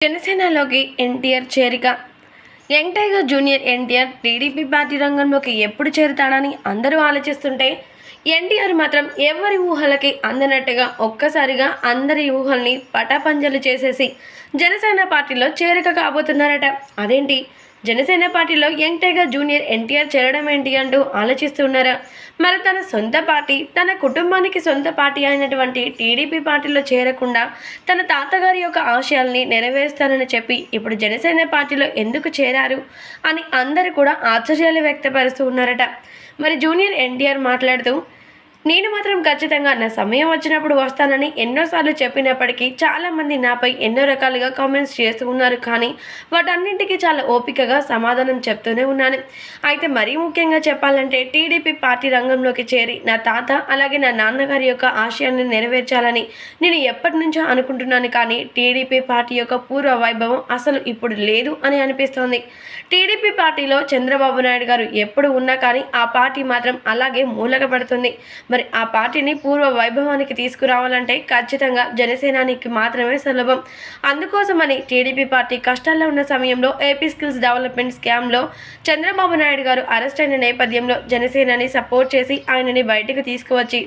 జనసేనలోకి ఎన్టీఆర్ చేరిక. Young tiger junior NTR TDP party రంగంలోకి ఎప్పుడు చేరుతాడని అందరూ ఆలోచిస్తుంటే ఎన్టీఆర్ మాత్రం ఎవరి ఊహలకి అందనట్టుగా ఒక్కసారిగా అందరి ఊహల్ని పటాపంజలు చేసేసి జనసేన పార్టీలో చేరిక కాబోతున్నారట. అదేంటి? జనసేన పార్టీలో యంగ్ టైగర్ జూనియర్ ఎన్టీఆర్ చేరడం ఏంటి అంటూ ఆలోచిస్తున్నారా మరి తన సొంత పార్టీ తన కుటుంబానికి సొంత పార్టీ అయినటువంటి టీడీపీ పార్టీలో చేరకుండా తన తాతగారి యొక్క ఆశయాల్ని నెరవేరుస్తానని చెప్పి ఇప్పుడు జనసేన పార్టీలో ఎందుకు చేరారు అని అందరూ కూడా ఆశ్చర్యాలు వ్యక్తపరుస్తూ ఉన్నారట. మరి జూనియర్ ఎన్టీఆర్ మాట్లాడుతూ నేను మాత్రం ఖచ్చితంగా నా సమయం వచ్చినప్పుడు వస్తానని ఎన్నోసార్లు చెప్పినప్పటికీ చాలామంది నాపై ఎన్నో రకాలుగా కామెంట్స్ చేస్తూ ఉన్నారు కానీ వాటన్నింటికీ చాలా ఓపికగా సమాధానం చెప్తూనే ఉన్నాను. అయితే మరీ ముఖ్యంగా చెప్పాలంటే టీడీపీ పార్టీ రంగంలోకి చేరి నా తాత అలాగే నా నాన్నగారి యొక్క ఆశయాన్ని నెరవేర్చాలని నేను ఎప్పటి నుంచో అనుకుంటున్నాను కానీ టీడీపీ పార్టీ యొక్క పూర్వ వైభవం అసలు ఇప్పుడు లేదు అని అనిపిస్తోంది. టీడీపీ పార్టీలో చంద్రబాబు నాయుడు గారు ఎప్పుడు ఉన్నా కానీ ఆ పార్టీ మాత్రం అలాగే మూలకపడుతుంది. మరి ఆ పార్టీని పూర్వ వైభవానికి తీసుకురావాలంటే ఖచ్చితంగా జనసేనానికి మాత్రమే సులభం. అందుకోసమని టీడీపీ పార్టీ కష్టాల్లో ఉన్న సమయంలో ఏపీ స్కిల్స్ డెవలప్మెంట్ స్కామ్లో చంద్రబాబు నాయుడు గారు అరెస్ట్ అయిన నేపథ్యంలో జనసేనని సపోర్ట్ చేసి ఆయనని బయటకు తీసుకువచ్చి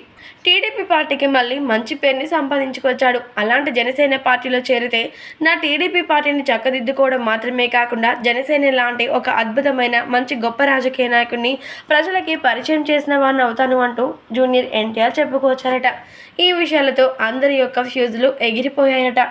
టీడీపీ పార్టీకి మళ్ళీ మంచి పేరుని సంపాదించుకొచ్చాడు. అలాంటి జనసేన పార్టీలో చేరితే నా టీడీపీ పార్టీని చక్కదిద్దుకోవడం మాత్రమే కాకుండా జనసేన లాంటి ఒక అద్భుతమైన మంచి గొప్ప రాజకీయ నాయకుడిని ప్రజలకి పరిచయం చేసిన వాడిని అవుతాను అంటూ జూనియర్ ఎన్టీఆర్ చెప్పుకొచ్చారట. ఈ విషయాలతో అందరి యొక్క ఫ్యూజులు ఎగిరిపోయాయట.